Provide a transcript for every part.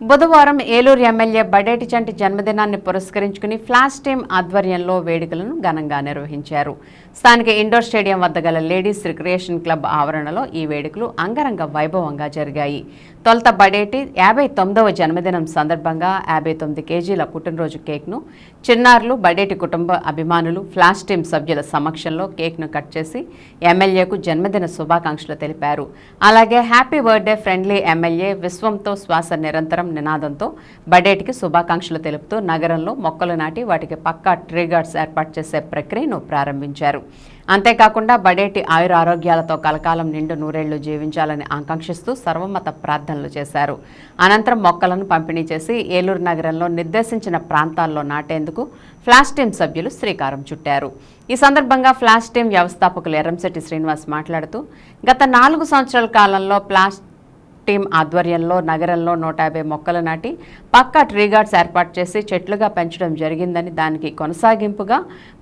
బుధవారం ఏలూరు ఎమ్మెల్యే బడేటి చంటి జన్మదినాన్ని పురస్కరించుకుని ఫ్లాష్ టీమ్ ఆధ్వర్యంలో వేడుకలను ఘనంగా నిర్వహించారు. స్థానిక ఇండోర్ స్టేడియం వద్ద గల లేడీస్ రిక్రియేషన్ క్లబ్ ఆవరణలో ఈ వేడుకలు అంగరంగ వైభవంగా జరిగాయి. తొలుత బడేటి యాభై తొమ్మిదవ జన్మదినం సందర్భంగా యాభై తొమ్మిది కేజీల పుట్టినరోజు కేక్ను చిన్నారులు బడేటి కుటుంబ అభిమానులు ఫ్లాష్ టీమ్ సభ్యుల సమక్షంలో కేక్ను కట్ చేసి ఎమ్మెల్యేకు జన్మదిన శుభాకాంక్షలు తెలిపారు. అలాగే హ్యాపీ బర్త్డే ఫ్రెండ్లీ ఎమ్మెల్యే విశ్వంతో శ్వాస నిరంతరం నినాదంతో బడేటికి శుభాకాంక్షలు తెలుపుతూ నగరంలో మొక్కలు నాటి వాటికి పక్కా ట్రీ గార్డ్స్ ఏర్పాటు చేసే ప్రక్రియను ప్రారంభించారు. అంతేకాకుండా బడేటి ఆయుర ఆరోగ్యాలతో కలకాలం నిండు నూరేళ్ళు జీవించాలని ఆకాంక్షిస్తూ సర్వమత ప్రార్థనలు చేశారు. అనంతరం మొక్కలను పంపిణీ చేసి ఏలూరు నగరంలో నిర్దేశించిన ప్రాంతాల్లో నాటేందుకు ఫ్లాష్ టీం సభ్యులు శ్రీకారం చుట్టారు. ఈ సందర్భంగా ఫ్లాష్ టీం వ్యవస్థాపకులు ఎర్రంశెట్టి శ్రీనివాస్ మాట్లాడుతూ గత నాలుగు సంవత్సరాల కాలంలో ప్లాస్ టీం ఆధ్వర్యంలో నగరంలో నూట యాభై మొక్కలు నాటి పక్కా ట్రీ గార్డ్స్ ఏర్పాటు చేసి చెట్లుగా పెంచడం జరిగిందని దానికి కొనసాగింపుగా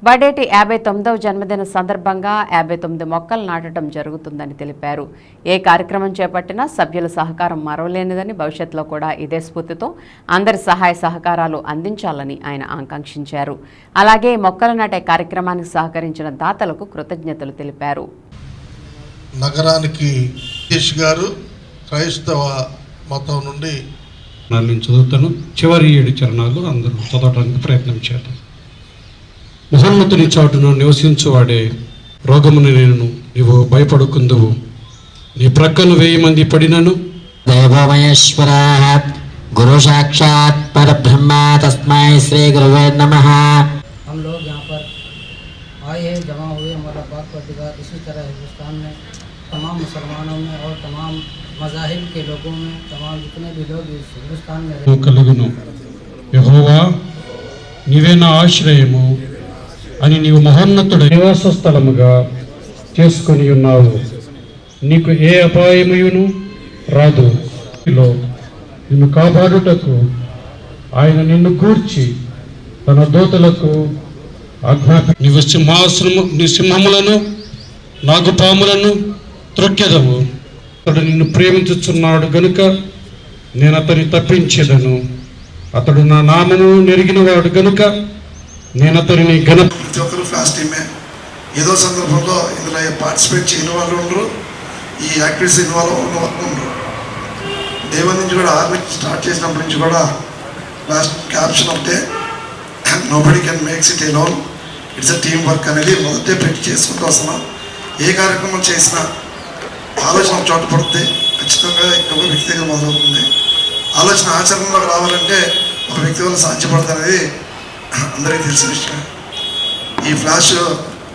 బడేటి యాభై తొమ్మిదవ జన్మదిన సందర్భంగా యాభై తొమ్మిది మొక్కలు నాటడం జరుగుతుందని తెలిపారు. ఏ కార్యక్రమం చేపట్టినా సభ్యుల సహకారం మరవలేనిదని భవిష్యత్తులో కూడా ఇదే స్ఫూర్తితో అందరి సహాయ సహకారాలు అందించాలని ఆయన ఆకాంక్షించారు. అలాగే మొక్కలు నాటే కార్యక్రమానికి సహకరించిన దాతలకు కృతజ్ఞతలు తెలిపారు. నగరానికి గారు క్రైస్తవ మతం నుండి నేను చదువుతాను చివరి ఏడు చరణాలు అందరూ చదవడానికి ప్రయత్నం చేద్దాం మహోన్నతుని చాటును నివసించువాడే రోగమును నేను నీవు భయపడుకుందువు నీ ప్రక్కను వెయ్యి మంది పడినను देवो महेश्वरः गुरु साक्षात् परब्रह्म तस्मै श्री गुरुवे नमः हम लोग यहाँ पर आए हैं जमा हुए हमारा पाक पतिकार इसी तरह हिंदुस्तान में तमाम मुसलमानों में और तमाम मज़ाहिब के लोगों में तमाम जितने भी लोग इस हिंदुस्तान में रहते కలుగును యహోవా నీవే నా ఆశ్రయము అని నీవు మహోన్నతుడు నివాస స్థలముగా చేసుకొని ఉన్నావు నీకు ఏ అపాయమును రాదు లో నిన్ను కాపాడుటకు ఆయన నిన్ను కూర్చి తన దూతలకు ఆజ్ఞాపి నీవు సింహాసనము నీ సింహములను నాగుపాములను త్రొక్కెదవు అతడు నిన్ను ప్రేమించుచున్నాడు గనుక నేను అతని తప్పించేదను. అతడు నా నామము నెరిగినవాడు గనుక నేను అతనిని గణ ప్రతి ఒక్కరు ఫాస్ట్ టీమే. ఏదో సందర్భంలో ఇందులో పార్టిసిపేట్ చేయని వాళ్ళు ఉండరు ఈ యాక్టివిటీస్ ఇన్వాల్వ్ ఉన్న వాళ్ళు ఉండరు. దేవుని నుంచి కూడా ఆర్మీ స్టార్ట్ చేసినప్పటి నుంచి కూడా లాస్ట్ క్యాప్షన్ ఒకటే nobody can makes it alone it's a team work అనేది మొదటే పెట్టి చేసుకుంటూ వస్తున్నాం. ఏ కార్యక్రమం చేసినా ఆలోచన చోట పడితే ఖచ్చితంగా ఒక వ్యక్తి దగ్గర మొదలవుతుంది. ఆలోచన ఆచరణలోకి రావాలంటే ఒక వ్యక్తి వల్ల సాధ్యపడదు అనేది అందరికీ తెలిసిన విషయం. ఈ ఫ్లాష్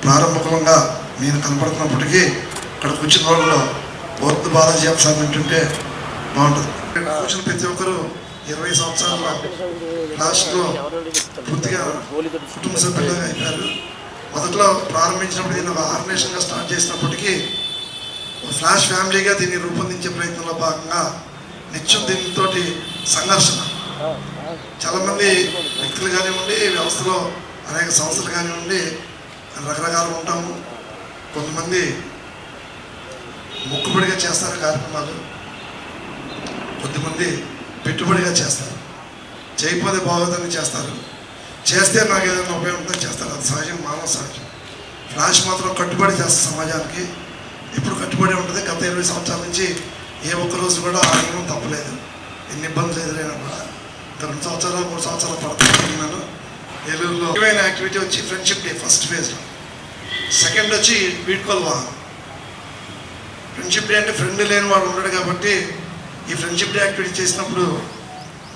ప్రారంభకంగా నేను కనపడుతున్నప్పటికీ ఇక్కడ కూర్చున్న వాళ్ళు బౌద్ధ బాలాజీ అంశాలు ఏంటంటే బాగుంటుంది. ఇక్కడ కూర్చున్న ప్రతి ఒక్కరు ఇరవై సంవత్సరాల ఫ్లాష్లో పూర్తిగా కుటుంబ సభ్యులుగా అయిపోయారు. మొదట్లో ప్రారంభించినప్పుడు దీన్ని ఒక ఆర్గనైజేషన్గా స్టార్ట్ చేసినప్పటికీ ఫ్లాష్ ఫ్యామిలీగా దీన్ని రూపొందించే ప్రయత్నంలో భాగంగా నిత్యం దీనితో సంఘర్షణ. చాలామంది వ్యక్తులు కానివ్వండి వ్యవస్థలో అనేక సంస్థలు కానివ్వండి రకరకాలు ఉంటాము. కొంతమంది మొక్కుబడిగా చేస్తారు కార్యక్రమాలు. కొద్దిమంది పెట్టుబడిగా చేస్తారు. చేయకపోతే బాగోదని చేస్తారు. చేస్తే నాకు ఏదైనా ఉపయోగం చేస్తారు. అది సహజం మానవ సహజం. ఫ్లాష్ మాత్రం కట్టుబడి చేస్తారు సమాజానికి. ఇప్పుడు కట్టుబడి ఉంటుంది గత ఇరవై సంవత్సరాల నుంచి ఏ ఒక్క రోజు కూడా ఆగడం తప్పలేదు. ఎన్ని ఇబ్బందులు ఎదురైనా కూడా. ఇంకా రెండు సంవత్సరాలు మూడు సంవత్సరాలు పడుతున్నాను ఏలూరులో ముఖ్యమైన యాక్టివిటీ వచ్చి ఫ్రెండ్షిప్ డే ఫస్ట్ ఫేజ్లో సెకండ్ వచ్చి వీడ్కోల్ వాహనం. ఫ్రెండ్షిప్ డే అంటే ఫ్రెండ్ లేని వాడు ఉన్నాడు కాబట్టి ఈ ఫ్రెండ్షిప్ డే యాక్టివిటీ చేసినప్పుడు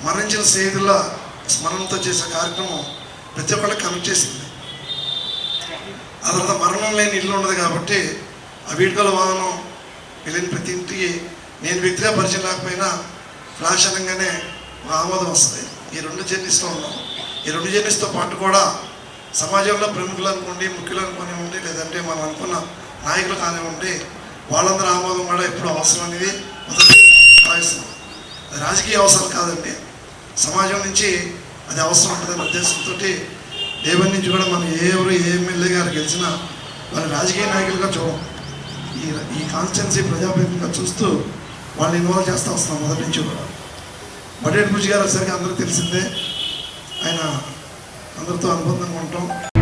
మరణించిన స్నేహితుల స్మరణతో చేసే కార్యక్రమం ప్రతి ఒక్కళ్ళకి కనెక్ట్ చేసింది. ఆ తర్వాత మరణం లేని ఇల్లు ఉండదు కాబట్టి ఆ వీడ్కోల వాహనం వెళ్ళిన ప్రతి ఇంటికి నేను వ్యక్తిగా పరిచయం లేకపోయినా ఫ్లాష్ అనగానే ఒక ఆమోదం వస్తుంది. ఈ రెండు జర్నీస్లో ఉన్నాం. ఈ రెండు జర్నీస్తో పాటు కూడా సమాజంలో ప్రముఖులు అనుకోండి ముఖ్యులు అనుకోనివ్వండి లేదంటే మనం అనుకున్న నాయకులు కానివ్వండి వాళ్ళందరూ ఆమోదం కూడా ఎప్పుడు అవసరం అనేది మొదటి భావిస్తున్నాం అది రాజకీయ అవసరం కాదండి. సమాజం నుంచి అది అవసరం ఉంటుందనే ఉద్దేశంతో దేవుని నుంచి కూడా మనం ఏ ఎవరు ఏ ఎమ్మెల్యే గారు గెలిచినా వాళ్ళు రాజకీయ నాయకులుగా చూడం ఈ ఈ కాన్స్టిట్యున్సీ ప్రజాప్రతినిధిగా చూస్తూ వాళ్ళని ఇన్వాల్వ్ చేస్తూ వస్తున్నాం మొదటి నుంచి కూడా. బడేట్ బుజ్జి గారు వచ్చేసరికి అందరికీ తెలిసిందే. ఆయన అందరితో అనుబంధంగా ఉంటాం.